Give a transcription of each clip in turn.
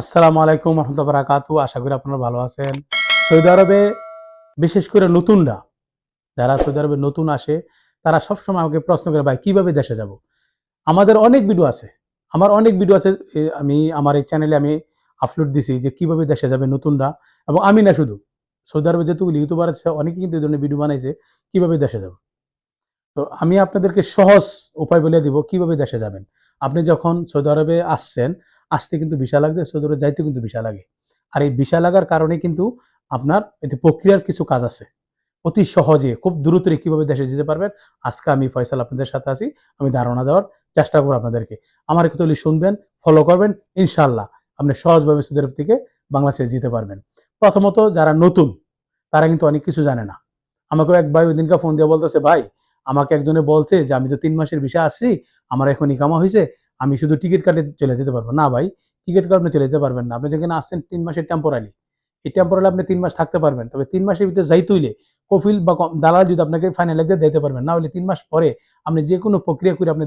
আসসালামু আলাইকুম রহমতুল্লাহ আশা করি আপনারা ভালো আছেন। সৌদি আরবে বিশেষ করে নতুনরা, যারা সৌদি আরবে নতুন আসে, তারা সবসময় আমাকে প্রশ্ন করে, ভাই, কীভাবে দেশে যাব? আমাদের অনেক ভিডিও আছে। আমার অনেক ভিডিও আছে আমি, আমার এই চ্যানেলে আমি আপলোড দিছি যে, কীভাবে দেশে যাবে নতুনরা। এবং আমি না শুধু। সৌদি আরবে যেহেতু ইউটিউবার আছে, অনেকে কিন্তু এই ধরনের ভিডিও বানাইছে, কীভাবে দেশে যাব? তো আমি আপনাদেরকে সহজ উপায় বলে দিব, কীভাবে দেশে যাবেন? আপনি যখন সৌদি আরবে আসছেন, আসতে কিন্তু ভিসা লাগছে, সৌদি আরবে যাইতে কিন্তু ভিসা লাগে। আর এই ভিসা লাগার কারণে কিন্তু আপনার এতে প্রক্রিয়ার কিছু কাজ আছে। অতি সহজে, খুব দ্রুত কীভাবে দেশে যেতে পারবেন, আজকে আমি ফয়সাল আপনাদের সাথে আছি, আমি ধারণা দেওয়ার চেষ্টা করব আপনাদেরকে। আমার একটু শুনবেন ফলো করবেন ইনশাল্লাহ আপনি সহজভাবে সৌদি আরব থেকে বাংলাদেশে যেতে পারবেন। প্রথমত যারা নতুন, তারা কিন্তু অনেক কিছু জানে না। আমাকে এক ভাই ওই দিনকে ফোন দিয়ে বলতেছে, ভাই আমাকে একজনে বলছে যে, আমি তো তিন মাসের বিষয় আসছি, আমার এখন ইকামা হয়েছে আমি শুধু টিকিট কাটে চলে যেতে পারব। না ভাই, টিকিট কাটে আপনি চলে যেতে পারবেন না। আপনি যেখানে আসছেন, তিন মাসের টেম্পোরারি এই টেম্পোরারি আপনি তিন মাস থাকতে পারবেন। তবে তিন মাসের ভিতরে যাই তুইলে কফিল বা দালাল যদি আপনাকে ফাইনাল একদিন দিতে পারবেন, না হলে তিন মাস পরে আপনি যে কোনো প্রক্রিয়া করে আপনি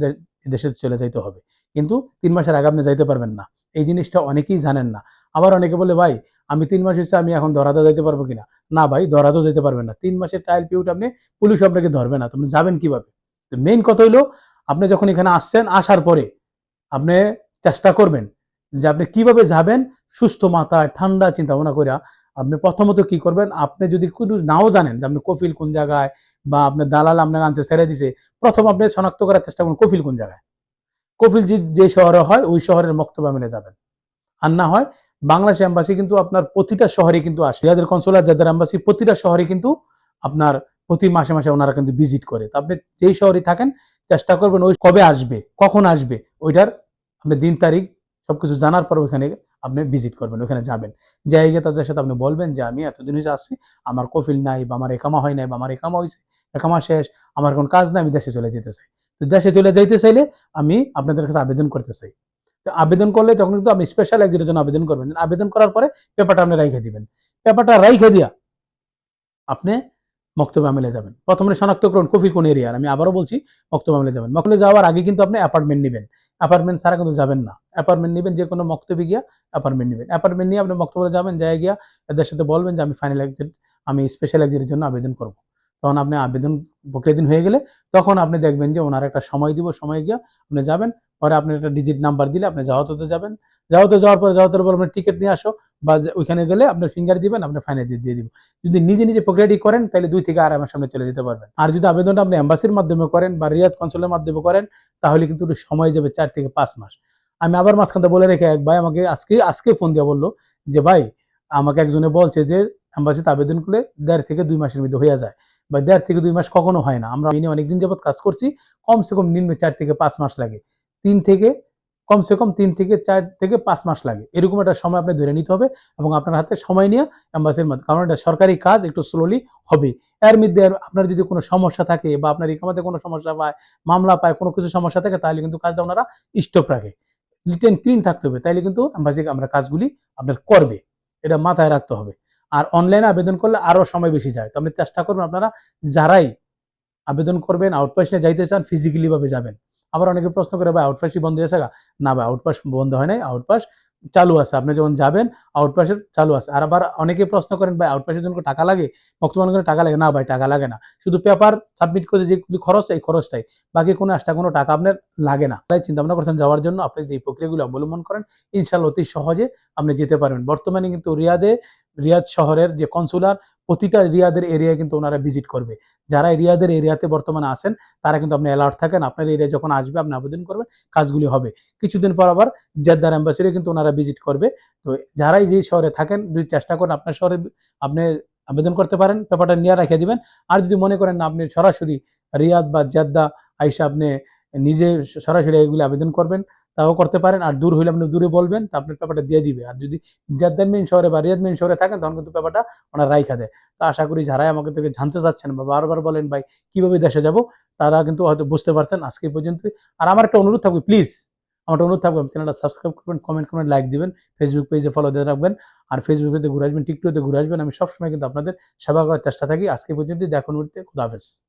দেশে চলে যাইতে হবে। কিন্তু তিন মাসের আগে আপনি যাইতে পারবেন না। এই জিনিসটা অনেকেই জানেন না। আবার অনেকে বলে, ভাই, আমি তিন মাস হচ্ছে আমি এখন দরাদা যাইতে পারব কিনা? না ভাই দরাদও যেতে পারবেন না। তিন মাসের ট্রায়াল পিরিয়ড আপনি, পুলিশ আপনাকে ধরবে না। তুমি যাবেন কীভাবে? তো মেইন কথা হইল, আপনি যখন এখানে আসছেন, আসার পরে আপনি চেষ্টা করবেন যে আপনি কীভাবে যাবেন, সুস্থ মাথায়, ঠান্ডা চিন্তা ভাবনা করে আপনি প্রথমত কি করবেন, আপনি যদি কোনো নাও জানেন যে আপনি কফিল কোন জায়গায় বা আপনার দালাল আপনাকে আনছে, ছেড়ে দিছে, প্রথম আপনি শনাক্ত করার চেষ্টা করুন কফিল কোন জায়গায়। কফিল যে শহরে হয়, ওই শহরের মক্তবা মিলে যাবেন। আর না হয় বাংলাদেশ এম্বাসি কিন্তু আপনার প্রতিটা শহরে কিন্তু আসে। যাদের কনসুলার যাদের এম্বাসি প্রতিটা শহরে কিন্তু আপনার প্রতি মাসে মাসে ওনারা কিন্তু ভিজিট করে। তো আপনি যেই শহরে থাকেন, চেষ্টা করবেন ওই কবে আসবে, কখন আসবে, ওইটার আপনি দিন, তারিখ সবকিছু জানার পর ওইখানে আপনি ভিজিট করবেন, ওইখানে যাবেন। যাই গিয়ে তাদের সাথে আপনি বলবেন যে, আমি এতদিন হয়েছে আসছি, আমার কফিল নাই বা আমার একামা হয় নাই বা আমার একামা হয়েছে একামা শেষ, আমার কোন কাজ নাই, আমি দেশে চলে যেতে চাই। দেশে চলে যাইতে চাইলে আমি আপনাদের কাছে আবেদন করতে চাই। তো আবেদন করলে তখন কিন্তু আপনি স্পেশাল একজনের জন্য আবেদন করবেন। আবেদন করার পরে পেপারটা আপনি রাইখে দিবেন। পেপারটা রাইখে দিয়া আপনি মক্তবে আমেলে যাবেন। প্রথমে শনাক্ত করুন কফি কোন এরিয়ার আমি আবারও বলছি, মক্তবে আমেলে যাবেন। মক্তবে যাওয়ার আগে কিন্তু আপনি অ্যাপার্টমেন্ট নেবেন। অ্যাপার্টমেন্ট ছাড়া কিন্তু যাবেন না। অ্যাপার্টমেন্ট নেবেন, যে কোনো মক্তবে গিয়া অ্যাপার্টমেন্ট নেবেন। অ্যাপার্টমেন্ট নিয়ে আপনি মক্তবে যাবেন যাই গিয়া এদের সাথে বলবেন যে আমি ফাইনাল এক্সিট আমি স্পেশাল এক্সিটের জন্য আবেদন করব। তখন আপনি আবেদন প্রক্রিয়া দিন হয়ে গেলে তখন আপনি দেখবেন যে ওনার একটা সময় দিব, সময় গিয়া আপনি যাবেন। পরে আপনি একটা ডিজিট নাম্বার দিলে আপনি যাওয়াতে যাবেন। যাওয়াতে যাওয়ার পরে, যাওয়াতে পর আপনি টিকিট নিয়ে আসো বা ওইখানে গেলে আপনার ফিঙ্গার দিবেন, আপনি ফাইনাল দিয়ে দিব। যদি নিজে নিজে প্রক্রিয়াটি করেন তাহলে দুই থেকে আড়াই মাস সামনে চলে যেতে পারবেন। আর যদি আবেদনটা আপনি এম্বাসির মাধ্যমে করেন বা রিয়াদ কনসুলের মাধ্যমে করেন, তাহলে কিন্তু সময় যাবে চার থেকে পাঁচ মাস। আমি আবার মাঝখানটা বলে রেখে এক ভাই আমাকে আজকে আজকে ফোন দিয়ে বলল যে, ভাই, আমাকে একজনে বলছে যে এম্বাসিতে আবেদন করলে দেড় থেকে দুই মাসের মধ্যে হয়ে যায়। বা দেড় থেকে দুই মাস কখনো হয় না। আমরা এই অনেকদিন যাবত কাজ করছি, কমসে কম নিম্নে চার থেকে পাঁচ মাস লাগে। তিন থেকে, কমসে কম তিন থেকে চার থেকে পাঁচ মাস লাগে। এরকম একটা সময় আপনি ধরে নিতে হবে এবং আপনার হাতে সময় নিয়ে এম্বাসির মধ্যে কারণ এটা সরকারি কাজ, একটু স্লোলি হবে। এর মধ্যে আপনার যদি কোনো সমস্যা থাকে বা আপনার ইকামাতে কোনো সমস্যা পায়, মামলা পায়, কোনো কিছু সমস্যা থাকে, তাহলে কিন্তু কাজটা ওনারা স্টপ রাখে। লিটেন ক্লিন থাকতে হবে, তাইলে কিন্তু এম্বাসি আমরা কাজগুলি আপনার করবে। এটা মাথায় রাখতে হবে। আর অনলাইনে আবেদন করলে আরও সময় বেশি যায়। তো আপনি চেষ্টা করবেন আপনারা যারাই আবেদন করবেন আউটপাস যাইতে চান ফিজিক্যালি ভাবে যাবেন। আবার অনেকে প্রশ্ন করে, ভাই আউটপাসই বন্ধ হয়েছে? না ভাই আউটপাস বন্ধ হয় নাই। আউটপাস চালু আছে। আপনি যখন যাবেন আউটপাসের চালু আছে। আর আবার অনেকে প্রশ্ন করেন, ভাই আউটপাসের জন্য টাকা লাগে? বর্তমানে করে টাকা লাগে? না ভাই, টাকা লাগে না। শুধু পেপার সাবমিট করে যে খরচ, এই খরচটাই। বাকি কোনো এক্সট্রা কোনো টাকা আপনার লাগে না। তাই চিন্তা ভাবনা করছেন, যাওয়ার জন্য আপনি এই প্রক্রিয়াগুলো অবলম্বন করেন ইনশাল্লাহ অতি সহজে আপনি যেতে পারবেন। বর্তমানে কিন্তু রিয়াদে রিয়াদ শহরের যে কনসুলার, প্রতিটা রিয়াদের এরিয়ায় কিন্তু ওনারা ভিজিট করবে। যারা রিয়াদের এরিয়াতে বর্তমানে আসেন তারা কিন্তু আপনি অ্যালার্ট থাকেন, আপনার এরিয়া যখন আসবে, আপনি আবেদন করবেন, কাজগুলি হবে। কিছুদিন পর আবার জেদ্দার অ্যাম্বাসিডে কিন্তু ওনারা ভিজিট করবে। তো যারাই যেই শহরে থাকেন, যদি চেষ্টা করেন আপনার শহরে আপনি আবেদন করতে পারেন, পেপারটা নিয়ে রেখে দিবেন। আর যদি মনে করেন না, আপনি সরাসরি রিয়াদ বা জেদ্দা আইসা আপনি নিজে সরাসরি এগুলি আবেদন করবেন তাও করতে পারেন। আর দূর হইলে আপনি দূরে বলবেন, তা আপনার পেপারটা দিয়ে দিবে। আর যদি জেদ্দার মেইন শহরে বা রিয়াদ মেইন শহরে থাকেন, তখন কিন্তু পেপারটা ওনারা রাইখা দেয়। তো আশা করি যারাই আমাকে থেকে জানতে চাচ্ছেন বা বারবার বলেন, ভাই, কীভাবে দেশে যাব? তারা কিন্তু হয়তো বুঝতে পারছেন আজকে পর্যন্ত আর আমার একটা অনুরোধ থাকবে প্লিজ আমার অনুরোধ থাকবে, চ্যানেলটা সাবস্ক্রাইব করবেন কমেন্ট করবেন লাইক দিবেন ফেসবুক পেজে ফলো দিয়ে রাখবেন। আর ফেসবুক পেজে ঘুরে আসবেন টিকটকে ঘুরে আসবেন। আমি সবসময় কিন্তু আপনাদের সেবা করার চেষ্টা থাকি। আজকে পর্যন্ত দেখুন উঠতে খুদাহাফেজ